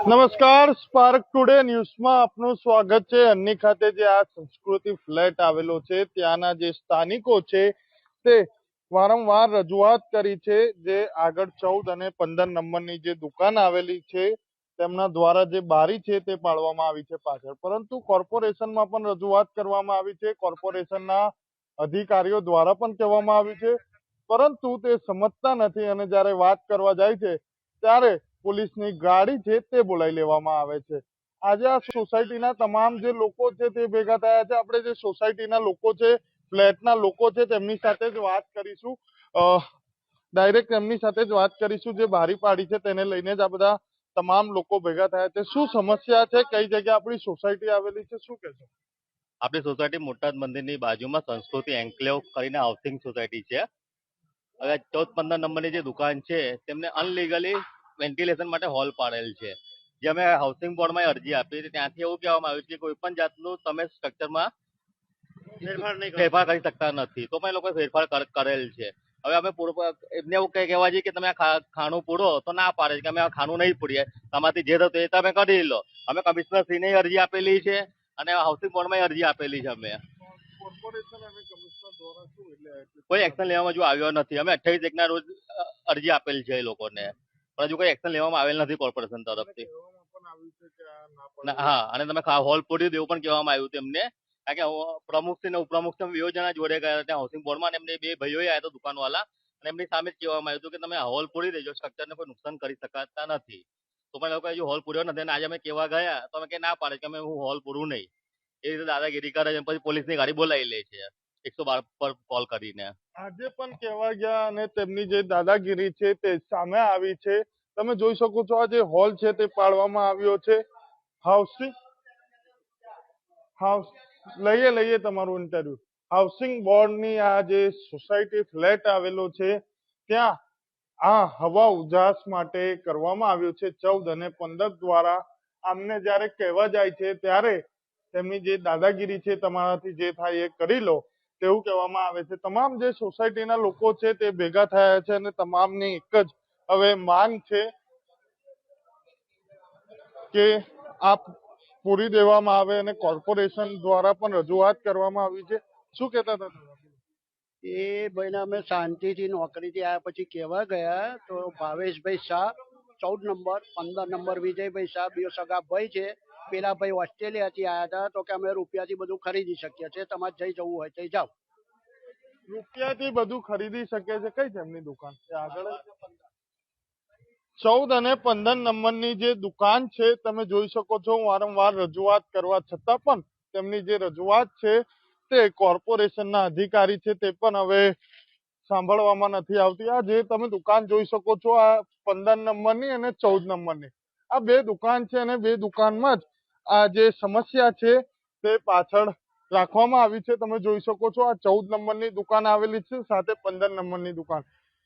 નમસ્કાર spark today ન્યૂઝમાં આપનું સ્વાગત છે. અન્ની ખાતે જે આ સંસ્કૃતિ ફ્લેટ આવેલો છે, ત્યાંના જે સ્થાનિકો છે, તે વારંવાર રજૂઆત કરી છે જે આગળ ચૌદ અને પંદર નંબરની જે દુકાન આવેલી છે, તેમના દ્વારા જે બારી છે તે પાડવામાં આવી છે પાછળ. પરંતુ કોર્પોરેશનમાં પણ રજૂઆત કરવામાં આવી છે. કોર્પોરેશનના અધિકારીઓ દ્વારા પણ કહેવામાં આવ્યું છે. પરંતુ તે સમજતા નથી અને જ્યારે વાત કરવા જાય છે, ત્યારે પોલીસની ગાડી છે તે બોલાવી લેવામાં આવે છે. આજે આ સોસાયટીના તમામ જે લોકો છે તે ભેગા થયા છે. આપણે જે સોસાયટીના લોકો છે, ફ્લેટના લોકો છે, તેમની સાથે જ વાત કરીશું. ડાયરેક્ટ એમની સાથે જ વાત કરીશું. જે બારી પાડી છે તેને લઈને જ આ બધા તમામ લોકો ભેગા થયા છે. શું સમસ્યા છે? કઈ જગ્યાએ આપણી સોસાયટી આવેલી છે? શું કહેશો? આપણી સોસાયટી મોટાદ મંદિરની બાજુમાં સંસ્કૃતિ એન્કલેવ કરીને હાઉસિંગ સોસાયટી છે. હવે ચૌદ પંદર નંબરની જે દુકાન છે, તેમને અનલીગલી વેન્ટિલેશન માટે હોલ પાડેલ છે. જે અમે હાઉસિંગ બોર્ડમાં અરજી આપી હતી. ત્યાંથી એવું કહેવામાં આવ્યું છે કે કોઈ પણ જાતનું તમે સ્ટ્રક્ચરમાં ફેરફાર કરી. શકતા નથી. તો પણ એ લોકોએ ફેરફાર કરેલ છે. હવે અમે પૂરો એમને એવું કઈ કહેવા જઈએ કે તમે ખાણું પૂરો તો ના પાડે છે કે અમે ખાણું નહીં પૂરીએ. તમારાથી જે થતું એ તમે કરી લો. અમે કમિશનર શ્રીને અરજી આપેલી છે અને હાઉસિંગ બોર્ડમાં અરજી આપેલી છે અમે. કોઈ એક્શન લેવામાં જો આવ્યો નથી. અમે અઠ્યાવીસ એકના રોજ અરજી આપેલી છે એ લોકોને. પણ હજુ કોઈ એક્શન લેવામાં આવેલ નથી કોર્પોરેશન તરફથી. હા અને તમે હોલ પૂરી દેવું પણ કહેવામાં આવ્યું તેમને. કારણ કે પ્રમુખ ને ઉપપ્રમુખ બેવ જણા જોડે ગયા ત્યાં હાઉસિંગ બોર્ડમાં અને એમને બે ભાઈઓ આવ્યા હતા દુકાનવાળા અને એમની સામે જ કહેવામાં આવ્યું હતું કે તમે હોલ પૂરી દેજો સ્ટ્રક્ચરને કોઈ નુકસાન કરી શકાતા નથી. તો પણ લોકો હજુ હોલ પૂર્યો નથી અને આજે અમે કેવા ગયા તો અમે કે ના પાડે કે અમે હું હોલ પૂરું નહીં. એ રીતે દાદાગીરી કરે છે પછી પોલીસની ગાડી બોલાવી લે છે. એકસો બાર પર કોલ કરીને. આજે પણ કહેવા ગયા અને તેમની જે દાદાગીરી છે તે સામે આવી છે. તમે જોઈ શકો છો આ જે હોલ છે તે પાડવામાં આવ્યો છે. હાઉસિંગ, હાઉસ, લઈએ લઈએ તમારું ઇન્ટરવ્યુ. હાઉસિંગ બોર્ડની આ જે સોસાયટી ફ્લેટ આવેલો છે, ત્યાં આ હવા ઉજાસ માટે કરવામાં આવ્યો છે. ચૌદ અને પંદર દ્વારા આમને જ્યારે કહેવા જાય છે, ત્યારે તેમની જે દાદાગીરી છે, તમારાથી જે થાય એ કરી લો. તેવું કહેવામાં આવે છે. તમામ જે સોસાયટીના લોકો છે તે ભેગા થયા છે અને તમામની એક જ હવે માંગ છે કે આ પૂરી દેવામાં આવે અને કોર્પોરેશન દ્વારા પણ રજૂઆત કરવામાં આવી છે. શું કહેતા હતા એ ભાઈને અમે શાંતિથી નોકરીથી આવ્યા પછી કહેવા ગયા તો ભાવેશભાઈ શાહ ચૌદ નંબર, પંદર નંબર વિજયભાઈ શાહ, બે સગા ભાઈ છે. પેલા ભાઈ ઓસ્ટ્રેલિયાથી આવ્યા હતા, તો કે અમે રૂપિયાથી બધું ખરીદી શકીએ છીએ, તમારે જઈ જવું હોય તો જાઓ. રૂપિયાથી બધું ખરીદી શકે છે કઈ છે દુકાન? આગળ ચૌદ અને પંદર નંબરની જે દુકાન છે, તમે જોઈ શકો છો વારંવાર રજૂઆત કરવા છતાં પણ તેમની જે રજૂઆત છે, તે કોર્પોરેશનના અધિકારી છે, તે પણ હવે સાંભળવામાં નથી આવતી. આ જે તમે દુકાન જોઈ શકો છો, આ પંદર નંબરની અને ચૌદ નંબરની. આ બે દુકાન છે અને બે દુકાનમાં જ આ જે સમસ્યા છે તે પાછળ રાખવામાં આવી છે. તમે જોઈ શકો છો આ ચૌદ નંબરની દુકાન આવેલી છે, સાથે પંદર નંબરની દુકાન.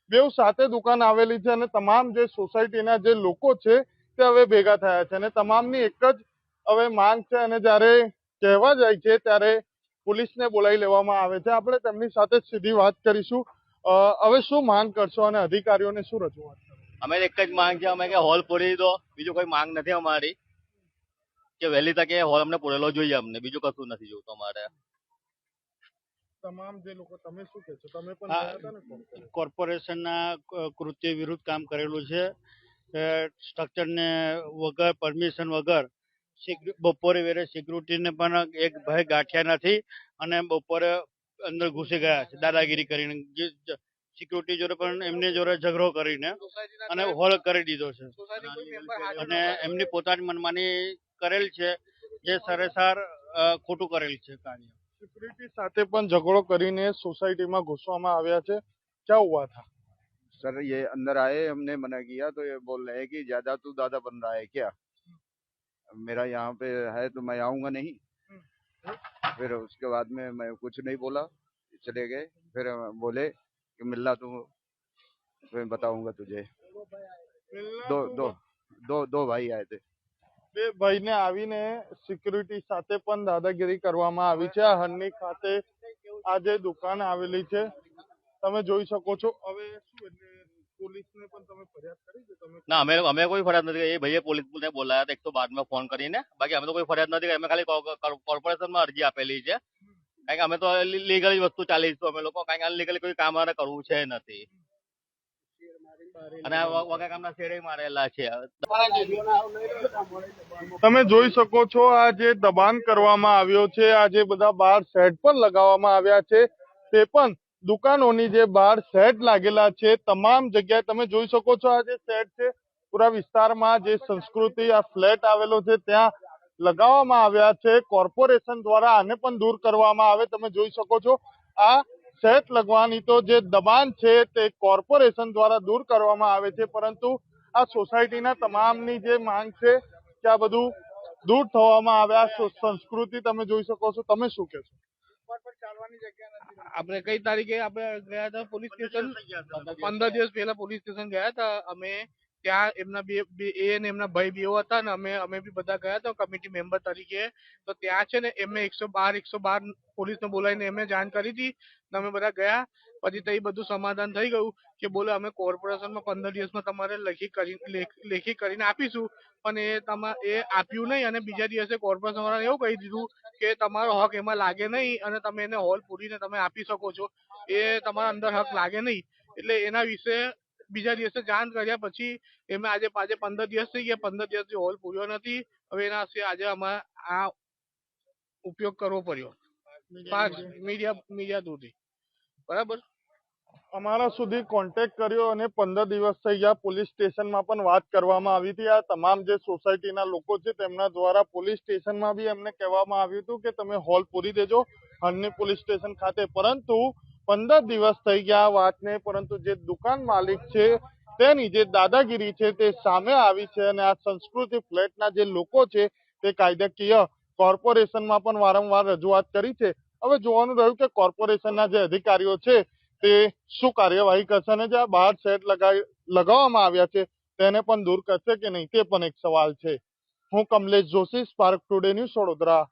બેઉ સાથે દુકાન આવેલી છે અને તમામ જે સોસાયટીના જે લોકો છે તે હવે ભેગા થયા છે અને તમામની એક જ હવે માંગ છે અને જ્યારે કહેવા જાય છે ત્યારે પોલીસને બોલાવી લેવામાં આવે છે. આપણે તેમની સાથે સીધી વાત કરીશું. હવે શું માંગ કરશો અને અધિકારીઓને શું રજૂઆત અમે એક જ માંગ છે. અમે કે હોલ પૂરી દો બીજું કોઈ માંગ નથી અમારી. કે વહેલી તકે હોલ અમને પૂરેલો જોઈએ અમને બીજું કશું નથી જોતું અમારે તમામ જે લોકો તમે શું કહેશો તમે પણ ને? કોર્પોરેશનના કૃત્ય વિરુદ્ધ કામ કરેલું છે. સ્ટ્રક્ચરને વગર પરમિશન વગર બપોરે વેરે સિક્યુરિટીને પણ એક ભાઈ ગાંઠ્યા નથી અને બપોરે અંદર ઘૂસી ગયા છે દાદાગીરી કરીને. સિક્યુરિટી જોડે પણ એમની જોડે ઝઘડો કરીને અને હોલ કરી દીધો છે. અને એમની પોતાની મનમાની કરેલ છે જે સરેસાર અ, ખોટું કરેલ છે કાર્ય સિક્યુરિટી સાથે પણ ઝઘડો કરીને સોસાયટીમાં ઘૂસવામાં આવ્યા છે ક્યાં હુઆ था सर ये अंदर आए हमने मना किया तो ये बोल रहे हैं कि ज्यादा तू दादा बन रहा है क्या मेरा यहाँ पे है तो मैं आऊंगा नहीं फिर उसके बाद में मैं कुछ नहीं बोला चले गए फिर बोले कि मिलना तू मैं बताऊंगा तुझे दो दो दो दो भाई आए थे બે ભાઈને આવીને સિક્યુરિટી સાથે પણ દાદાગીરી કરવામાં આવી છે. આ હરની ખાતે આ જે દુકાન આવેલી છે. તમે જોઈ શકો છો. હવે શું એટલે પોલીસને પણ તમે ફરિયાદ કરી છે? તમે ના અમે અમે કોઈ ફરિયાદ નથી કરી. એ ભાઈએ પોલીસ ને બોલાયા હતા. એકસો બારમાં ફોન કરીને. બાકી અમે તો કોઈ ફરિયાદ નથી કરી. અમે ખાલી કોર્પોરેશનમાં અરજી આપેલી છે. કારણ કે અમે તો લીગલ વસ્તુ ચાલીશું અમે લોકો. કારણ કે અનલીગલી કોઈ કામ કરવું છે નથી. અને વગા કામના શેરે મારેલા છે. તમે જોઈ શકો છો આ જે દબાણ કરવામાં આવ્યો છે આ જે બધા બાર સેટ પણ લગાવવામાં આવ્યા છે તે પણ દુકાનોની જે બાર સેટ લાગેલા છે તમામ જગ્યાએ તમે જોઈ શકો છો આ જે સેટ છે પૂરા વિસ્તારમાં જે સંસ્કૃતિ આ ફ્લેટ આવેલો છે ત્યાં લગાવવામાં આવ્યા છે કોર્પોરેશન દ્વારા આને પણ દૂર કરવામાં આવે તમે જોઈ શકો છો. આ સેટ લગવાની તો જે દબાણ છે તે કોર્પોરેશન દ્વારા દૂર કરવામાં આવે છે પરંતુ આ સોસાયટીના તમામની જે માંગ છે કે આ બધું દૂર થવામાં આવે આ સો- સંસ્કૃતિ તમે જોઈ શકો છો. તમે શું કહેશો? આપણે કઈ તારીખે આપણે ગયા હતા? Police station? પંદર દિવસ પહેલા પોલીસ સ્ટેશન ગયા હતા. અમે ત્યાં એમના બે બે, એ અને એમના ભાઈ બેઓ હતા ને, અમે અમે બી બધા ગયા હતા કમિટી મેમ્બર તરીકે. તો ત્યાં છે ને એમને એકસો બાર એકસો બાર પોલીસને બોલાવીને એમને જાણ કરી હતી ને અમે બધા ગયા. પછી તો એ બધું સમાધાન થઈ ગયું કે બોલે અમે કોર્પોરેશનમાં પંદર દિવસમાં તમારે લખી કરી, લેખ- કરીને આપીશું. પણ એ તમારે એ આપ્યું નહીં અને બીજા દિવસે કોર્પોરેશન વાળાને એવું કહી દીધું કે તમારો હક એમાં લાગે નહીં અને તમે એને હોલ પૂરીને તમે આપી શકો છો. એ તમારા અંદર હક લાગે નહીં. એટલે એના વિશે બીજા દિવસે જાણ કર્યા પછી એમાં આજે આજે પંદર દિવસ થઈ ગયા. પંદર દિવસથી હોલ પૂર્યો નથી. હવે એના આજે અમારે આ ઉપયોગ કરવો પડ્યો. પાંચ મીડિયા મીડિયા થ્રુથી બરાબર? અમારા સુધી કોન્ટેક્ટ કર્યો અને પંદર દિવસ થઈ ગયા પોલીસ સ્ટેશનમાં પણ વાત કરવામાં આવી હતી. આ તમામ જે સોસાયટીના લોકો છે તેમના દ્વારા પોલીસ સ્ટેશનમાં બી એમને કહેવામાં આવ્યું હતું કે તમે હોલ પૂરી દેજો હરની પોલીસ સ્ટેશન ખાતે. પરંતુ પંદર દિવસ થઈ ગયા વાતને, પરંતુ જે દુકાન માલિક છે, તેની જે દાદાગીરી છે તે સામે આવી છે અને આ સંસ્કૃતિ ફ્લેટના જે લોકો છે તે કાયદાકીય કોર્પોરેશનમાં પણ વારંવાર રજૂઆત કરી છે. હવે જોવાનું રહ્યું કે કોર્પોરેશનના જે અધિકારીઓ છે તે શું કાર્યવાહી કરશે અને જે આ બહાર સેટ લગાવી લગાવવામાં આવ્યા છે તેને પણ દૂર કરશે કે નહીં તે પણ એક સવાલ છે. હું Kamlesh Joshi spark today news Vadodara.